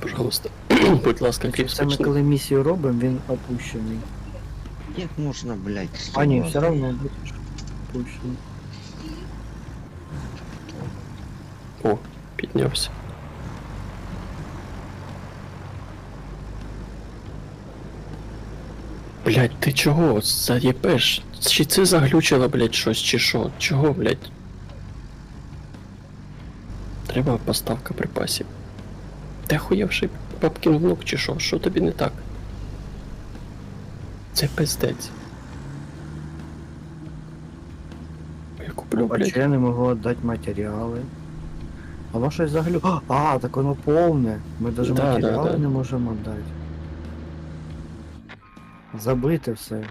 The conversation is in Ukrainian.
пожалуйста. Будь ласка, кріп Це ми скачни. коли місію робимо, він опущений. Як можна, блядь, А ні, все равно будеш опущений. О, піднявся. Блять, ти чого? Заєбеш? Чи це заглючило, блять, щось, чи що? Чого, блять? Треба поставка припасів. Ти охуєвший бабкін внук чи що? Що тобі не так? Це пиздець. Я куплю, А чи я не можу віддати матеріали? А воно щось заглю. А, так воно повне. Ми навіть Да, да, матеріали да. не можемо віддати. Забити все.